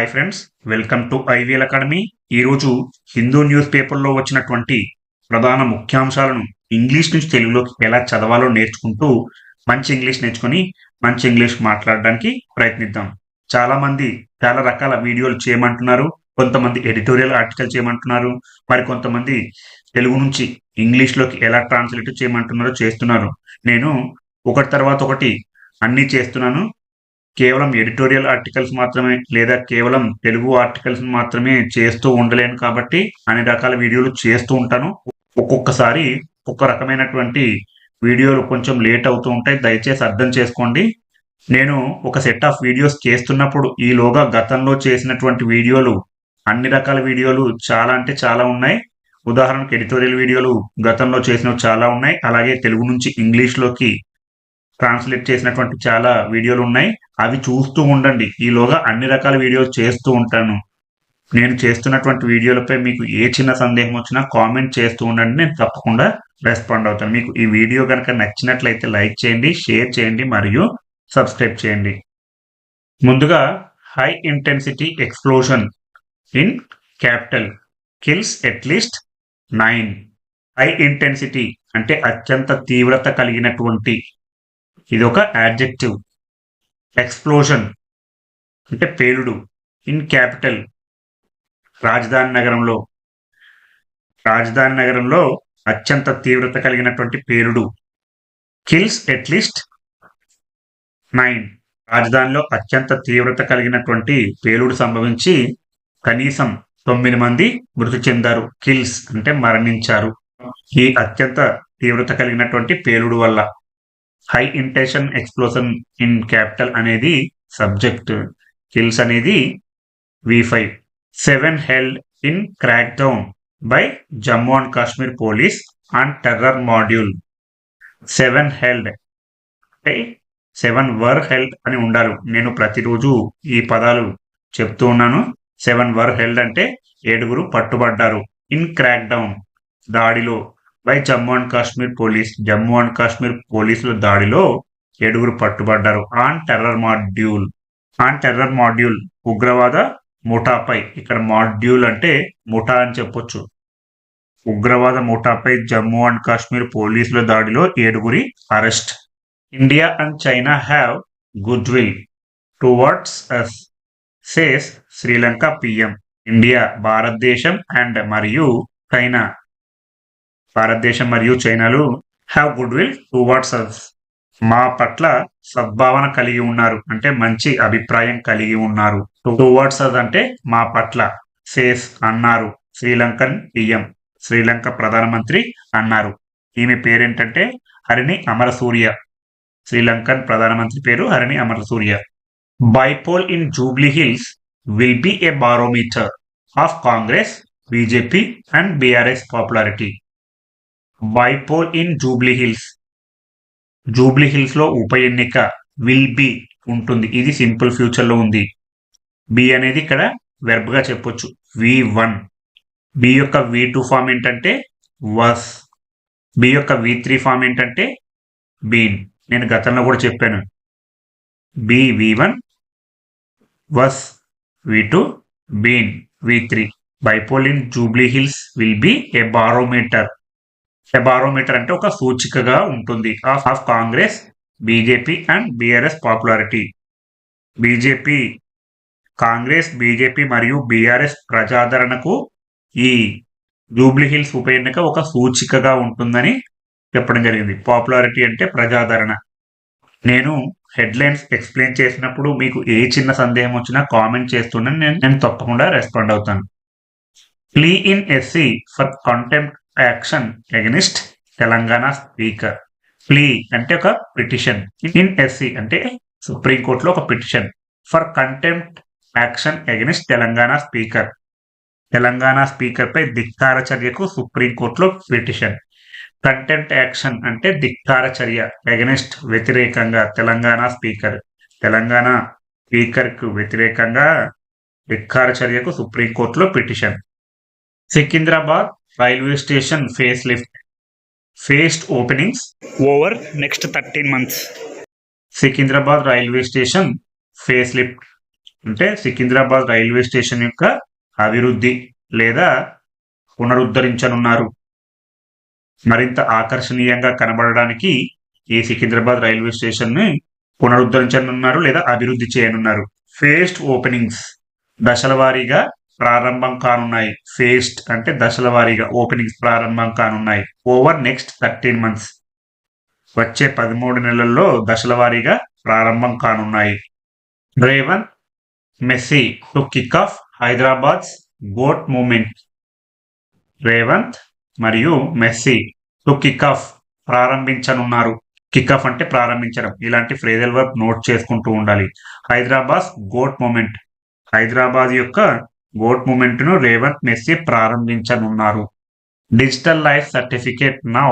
Hi friends welcome to IVL academy ఈరోజు Hindu news పేపర్లో వచ్చినటువంటి ప్రధాన ముఖ్యాంశాలను ఇంగ్లీష్ నుంచి తెలుగులోకి ఎలా చదవాలో నేర్చుకుంటూ మంచి ఇంగ్లీష్ నేర్చుకొని మంచి ఇంగ్లీష్ మాట్లాడడానికి ప్రయత్నిద్దాం. చాలామంది చాలా రకాల వీడియోలు చేయమంటున్నారు. కొంతమంది ఎడిటోరియల్ ఆర్టికల్ చేయమంటున్నారు. మరి కొంతమంది తెలుగు నుంచి ఇంగ్లీష్లోకి ఎలా ట్రాన్స్లేట్ చేయమంటున్నారో చేస్తున్నారు. నేను ఒకటి తర్వాత ఒకటి అన్నీ చేస్తున్నాను. కేవలం ఎడిటోరియల్ ఆర్టికల్స్ మాత్రమే లేదా కేవలం తెలుగు ఆర్టికల్స్ మాత్రమే చేస్తూ ఉండలేను కాబట్టి అన్ని రకాల వీడియోలు చేస్తూ ఉంటాను. ఒక్కొక్కసారి ఒక్కొక్క రకమైనటువంటి వీడియోలు కొంచెం లేట్ అవుతూ ఉంటాయి. దయచేసి అర్థం చేసుకోండి. నేను ఒక సెట్ ఆఫ్ వీడియోస్ చేస్తున్నప్పుడు ఈలోగా గతంలో చేసినటువంటి వీడియోలు అన్ని రకాల వీడియోలు చాలా అంటే చాలా ఉన్నాయి. ఉదాహరణకు ఎడిటోరియల్ వీడియోలు గతంలో చేసినవి చాలా ఉన్నాయి. అలాగే తెలుగు నుంచి ఇంగ్లీష్లోకి ట్రాన్స్లేట్ చేసినటువంటి చాలా వీడియోలు ఉన్నాయి. అవి చూస్తూ ఉండండి. ఈలోగా అన్ని రకాల వీడియోలు చేస్తూ ఉంటాను. నేను చేస్తున్నటువంటి వీడియోలపై మీకు ఏ చిన్న సందేహం వచ్చినా కామెంట్ చేస్తూ ఉండండి. నేను తప్పకుండా రెస్పాండ్ అవుతాను. మీకు ఈ వీడియో కనుక నచ్చినట్లయితే లైక్ చేయండి షేర్ చేయండి మరియు సబ్స్క్రైబ్ చేయండి. ముందుగా high intensity explosion in capital kills at least nine high intensity అంటే అత్యంత తీవ్రత కలిగినటువంటి ఇది ఒక యాడ్జెక్టివ్ ఎక్స్ప్లోషన్ అంటే పేలుడు. ఇన్ క్యాపిటల్ రాజధాని నగరంలో. రాజధాని నగరంలో అత్యంత తీవ్రత కలిగినటువంటి పేలుడు. కిల్స్ ఎట్లీస్ట్ నైన్ రాజధానిలో అత్యంత తీవ్రత కలిగినటువంటి పేలుడు సంభవించి కనీసం తొమ్మిది మంది మృతి చెందారు. కిల్స్ అంటే మరణించారు. ఈ అత్యంత తీవ్రత కలిగినటువంటి పేలుడు వల్ల. High intention explosion in capital అనేది సబ్జెక్ట్. కిల్స్ అనేది V five. Seven held in crack down by Jammu and Kashmir police and terror module. Seven held. అంటే సెవెన్ వర్ హెల్డ్ అని ఉండాలి. నేను ప్రతిరోజు ఈ పదాలు చెప్తూ ఉన్నాను. సెవెన్ వర్ హెల్డ్ అంటే ఏడుగురు పట్టుబడ్డారు. In crack down. దాడిలో by Jammu and Kashmir police Jammu and Kashmir పోలీసుల దాడిలో ఏడుగురు పట్టుబడ్డారు. On terror module on terror module ఉగ్రవాద ముఠాపై ఇక్కడ మాడ్యూల్ అంటే ముఠా అని చెప్పొచ్చు. ఉగ్రవాద ముఠాపై జమ్మూ అండ్ కాశ్మీర్ పోలీసుల దాడిలో ఏడుగురి arrest. India and China have goodwill towards us says Sri Lanka PM. India భారతదేశం అండ్ మరియు చైనా. భారతదేశం మరియు చైనాలు have goodwill towards us మా పట్ల సద్భావన కలిగి ఉన్నారు. అంటే మంచి అభిప్రాయం కలిగి ఉన్నారు. టువర్డ్స్ అస్ అంటే మా పట్ల సేస్ అన్నారు. శ్రీలంకన్ పిఎం శ్రీలంక ప్రధానమంత్రి అన్నారు. ఈమె పేరేంటంటే హరిణి అమరసూర్య. శ్రీలంకన్ ప్రధానమంత్రి పేరు Harini Amarasuriya. Bypoll in Jubilee Hills will be a barometer of Congress BJP and BRS popularity bypoll in Jubilee Hills Jubilee హిల్స్లో ఉప ఎన్నిక విల్ బి ఉంటుంది. ఇది సింపుల్ ఫ్యూచర్లో ఉంది. బి అనేది ఇక్కడ వెర్బ్గా చెప్పొచ్చు. వి వన్ బి యొక్క వి టూ ఫామ్ ఏంటంటే వస్ బి యొక్క వి త్రీ ఫామ్ ఏంటంటే బీన్ నేను గతంలో కూడా చెప్పాను. Be V one was V two been V three bypoll in Jubilee Hills will be a barometer barometer అంటే ఒక సూచికగా ఉంటుంది. Of of Congress BJP and BRS popularity. BJP Congress BJP మరియు బీఆర్ఎస్ ప్రజాదరణకు ఈ జూబ్లీ హిల్స్ ఉప ఎన్నిక ఒక సూచికగా ఉంటుందని చెప్పడం జరిగింది. పాపులారిటీ అంటే ప్రజాదరణ. నేను హెడ్లైన్స్ ఎక్స్ప్లెయిన్ చేసినప్పుడు మీకు ఏ చిన్న సందేహం వచ్చినా కామెంట్ చేస్తున్నాను నేను నేను తప్పకుండా రెస్పాండ్ అవుతాను. Plea in SC for contempt action against Telangana speaker. Plea అంటే ఒక పిటిషన్. ఇన్ ఎస్సీ అంటే సుప్రీంకోర్టులో ఒక petition. For contempt action against Telangana speaker. Telangana speaker పై ధిక్కార చర్యకు సుప్రీంకోర్టులో పిటిషన్. కంటెంప్ట్ యాక్షన్ అంటే ధిక్కార చర్య అగెనిస్ట్ వ్యతిరేకంగా తెలంగాణ స్పీకర్. తెలంగాణ స్పీకర్కు వ్యతిరేకంగా ధిక్కార చర్యకు సుప్రీంకోర్టులో petition. Secunderabad railway station facelift. Phased openings. Over next thirteen months. Secunderabad railway station facelift. అంటే సికింద్రాబాద్ రైల్వే స్టేషన్ యొక్క అభివృద్ధి లేదా పునరుద్ధరించనున్నారు. మరింత ఆకర్షణీయంగా కనబడడానికి ఈ సికింద్రాబాద్ రైల్వే స్టేషన్ని పునరుద్ధరించనున్నారు లేదా అభివృద్ధి చేయనున్నారు. Phased openings. దశల వారీగా ప్రారంభం కానున్నాయి. ఫేస్ట్ అంటే దశల వారీగా ఓపెనింగ్స్ ప్రారంభం కానున్నాయి. ఓవర్ నెక్స్ట్ థర్టీన్ మంత్స్ వచ్చే పదమూడు నెలల్లో దశల వారీగా ప్రారంభం కానున్నాయి. Revanth Messi to kick off Hyderabad's GOAT moment Revanth మరియు మెస్సీ టు కిక్ ఆఫ్ ప్రారంభించనున్నారు. కిక్ ఆఫ్ అంటే ప్రారంభించడం. ఇలాంటి ఫ్రేజల్ వర్క్ నోట్ చేసుకుంటూ ఉండాలి. హైదరాబాద్ గోట్ మూమెంట్ హైదరాబాద్ యొక్క ఓట్ మూమెంట్ను రేవంత్ మెస్సీ ప్రారంభించనున్నారు. Digital life certificate now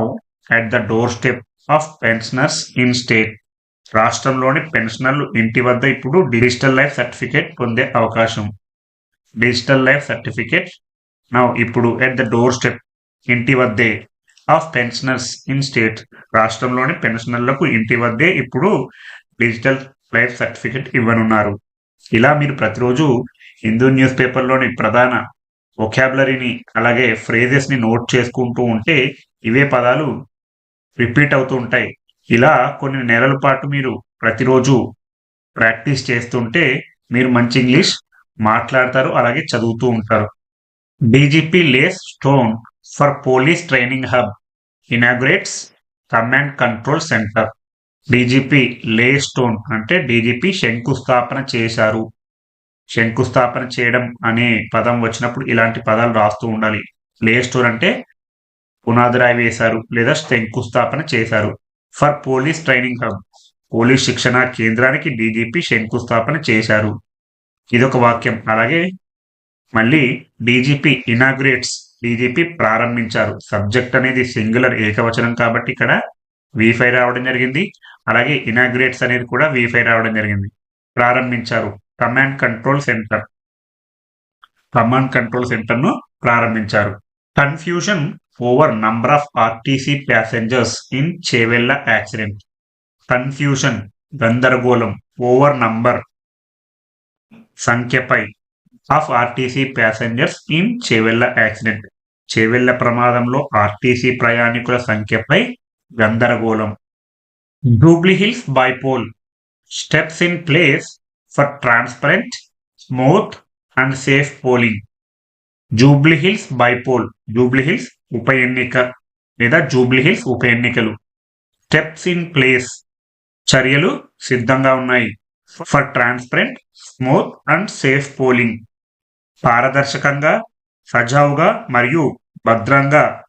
at the doorstep of pensioners in state. రాష్ట్రంలోని పెన్షనర్లు ఇంటి వద్ద ఇప్పుడు డిజిటల్ లైఫ్ సర్టిఫికేట్ పొందే అవకాశం. డిజిటల్ లైఫ్ సర్టిఫికేట్ నౌ ఇప్పుడు ఎట్ ద డోర్ స్టెప్ ఇంటి వద్దే ఆఫ్ పెన్షనర్స్ ఇన్ స్టేట్. రాష్ట్రంలోని పెన్షనర్లకు ఇంటి వద్దే ఇప్పుడు డిజిటల్ లైఫ్ సర్టిఫికేట్ ఇవ్వనున్నారు. ఇలా మీరు ప్రతిరోజు హిందూ న్యూస్ పేపర్లోని ప్రధాన ఒకాబులరీని అలాగే ఫ్రేజెస్ని నోట్ చేసుకుంటూ ఉంటే ఇవే పదాలు రిపీట్ అవుతూ ఉంటాయి. ఇలా కొన్ని నెలల పాటు మీరు ప్రతిరోజు ప్రాక్టీస్ చేస్తుంటే మీరు మంచి ఇంగ్లీష్ మాట్లాడతారు అలాగే చదువుతూ ఉంటారు. DGP lays stone for police training hub inaugurates command control centre DGP lay stone అంటే డీజీపీ శంకుస్థాపన చేశారు. శంకుస్థాపన చేయడం అనే పదం వచ్చినప్పుడు ఇలాంటి పదాలు రాస్తూ ఉండాలి. ప్లే స్టోర్ అంటే పునాదిరాయి వేశారు లేదా శంకుస్థాపన చేశారు. For police training hub police శిక్షణ కేంద్రానికి డీజీపీ శంకుస్థాపన చేశారు. ఇదొక వాక్యం. అలాగే మళ్ళీ డీజీపీ ఇనాగ్రేట్స్ డీజీపీ ప్రారంభించారు. సబ్జెక్ట్ అనేది సింగులర్ ఏకవచనం కాబట్టి ఇక్కడ వీఫై రావడం జరిగింది. అలాగే ఇనాగ్రేట్స్ అనేది కూడా వీఫై రావడం జరిగింది. ప్రారంభించారు. Command control centre. Command control సెంటర్ను ప్రారంభించారు. Confusion over number of RTC passengers in Chevella accident. Confusion గందరగోళం over number సంఖ్యపై of RTC passengers in Chevella accident. Chevella ప్రమాదంలో ఆర్టీసీ ప్రయాణికుల సంఖ్యపై గందరగోళం. Jubilee Hills bypoll steps in place for transparent smooth and safe polling Jubilee Hills bypoll Jubilee Hills ఉప ఎన్నిక లేదా Jubilee Hills ఉప ఎన్నికలు. స్టెప్స్ ఇన్ ప్లేస్ చర్యలు సిద్ధంగా ఉన్నాయి. For transparent smooth and safe polling పారదర్శకంగా సజావుగా మరియు భద్రంగా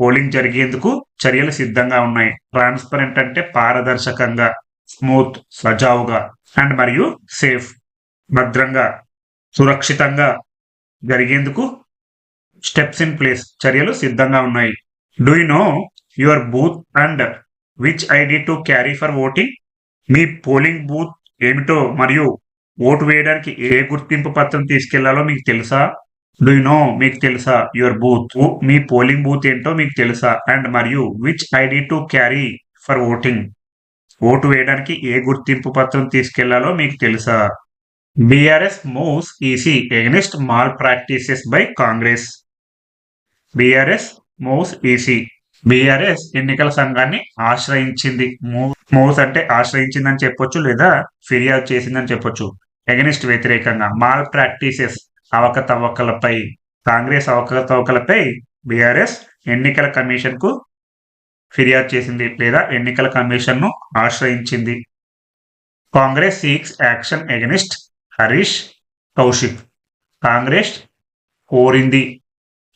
పోలింగ్ జరిగేందుకు చర్యలు సిద్ధంగా ఉన్నాయి. ట్రాన్స్పరెంట్ అంటే పారదర్శకంగా. స్మూత్ సజావుగా అండ్ మరియు సేఫ్ భద్రంగా సురక్షితంగా జరిగేందుకు స్టెప్స్ ఇన్ ప్లేస్ చర్యలు సిద్ధంగా ఉన్నాయి. Do you know your booth and which ID to carry for voting me polling booth ఏమిటో మరియు ఓటు వేయడానికి ఏ గుర్తింపు పత్రం తీసుకెళ్ళాలో మీకు తెలుసా? డూ యు నో మీకు తెలుసా? యువర్ బూత్ మీ పోలింగ్ బూత్ ఏంటో మీకు తెలుసా? అండ్ మరియు which ID to carry for voting vote వేయడానికి ఏ గుర్తింపు పత్రం తీసుకెళ్ళాలో మీకు తెలుసా? BRS moves EC against malpractices by Congress. BRS moves EC. BRS ఎన్నికల సంఘాన్ని ఆశ్రయించింది. మూవ్స్ అంటే ఆశ్రయించిందని చెప్పొచ్చు లేదా ఫిర్యాదు చేసిందని చెప్పొచ్చు. ఎగనిస్ట్ వ్యతిరేకంగా మాల్ ప్రాక్టీసెస్ అవకతవకలపై కాంగ్రెస్ అవకతవకలపై బీఆర్ఎస్ ఎన్నికల కమిషన్కు ఫిర్యాదు చేసింది లేదా ఎన్నికల కమిషన్ను ఆశ్రయించింది. Congress seeks action against Harish Kaushik. Congress కోరింది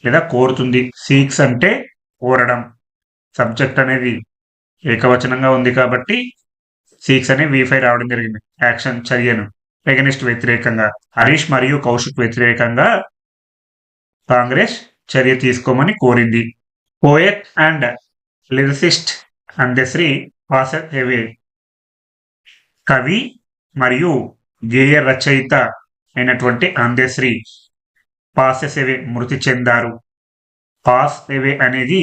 లేదా కోరుతుంది. సీక్స్ అంటే కోరడం. సబ్జెక్ట్ అనేది ఏకవచనంగా ఉంది కాబట్టి సీక్స్ అనే వీఫై రావడం జరిగింది. యాక్షన్ చర్యను ఎగనిస్ట్ వ్యతిరేకంగా హరీష్ మరియు కౌశిక్ వ్యతిరేకంగా కాంగ్రెస్ చర్య తీసుకోమని కోరింది. Poet and lyricist Andesri passes away కవి మరియు గేయ రచయిత అయినటువంటి అందశ్రీ పాసెసెవే మృతి చెందారు. పాస్ ఎవే అనేది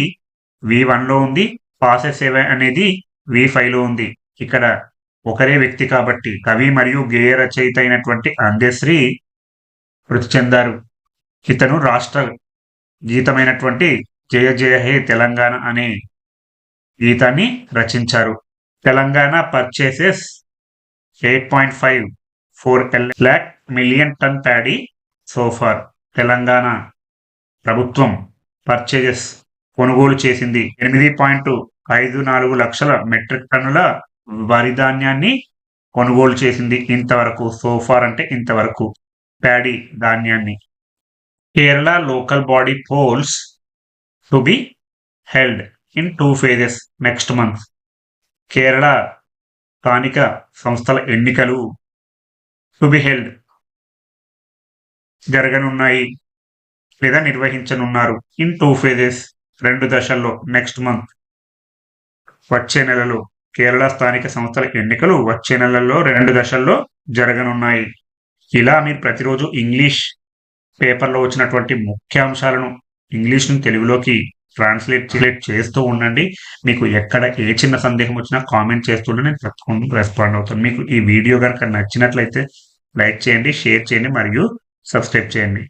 వి వన్లో ఉంది పాసెస్ అనేది వి ఫైవ్లో ఉంది. ఇక్కడ ఒకరే వ్యక్తి కాబట్టి కవి మరియు గేయ రచయిత అయినటువంటి అందశ్రీ మృతి చెందారు. ఇతను రాష్ట్ర గీతమైనటువంటి జయ జయ హే తెలంగాణ అనే గీతాన్ని రచించారు. Telangana purchases eight point five four lakh million ton paddy so far Telangana ప్రభుత్వం పర్చేజెస్ కొనుగోలు చేసింది. ఎనిమిది పాయింట్ ఐదు నాలుగు లక్షల మెట్రిక్ టన్నుల వరి ధాన్యాన్ని కొనుగోలు చేసింది. ఇంతవరకు సోఫార్ అంటే ఇంతవరకు ప్యాడీ ధాన్యాన్ని. Kerala local body polls to be held in two phases next month Kerala స్థానిక సంస్థల ఎన్నికలు టు బి హెల్డ్ జరగనున్నాయి లేదా నిర్వహించనున్నారు. ఇన్ టూ ఫేజెస్ రెండు దశల్లో నెక్స్ట్ మంత్ వచ్చే నెలలో కేరళ స్థానిక సంస్థల ఎన్నికలు వచ్చే నెలల్లో రెండు దశల్లో జరగనున్నాయి. ఇలా మీరు ప్రతిరోజు ఇంగ్లీష్ పేపర్లో వచ్చినటువంటి ముఖ్యాంశాలను ఇంగ్లీష్ను తెలుగులోకి ట్రాన్స్లేట్ చేస్తూ ఉండండి. మీకు ఎక్కడ ఏ చిన్న సందేహం వచ్చినా కామెంట్ చేస్తుంటే నేను తప్పకుండా రెస్పాండ్ అవుతాను. మీకు ఈ వీడియో కనుక నచ్చినట్లయితే లైక్ చేయండి షేర్ చేయండి మరియు సబ్స్క్రైబ్ చేయండి.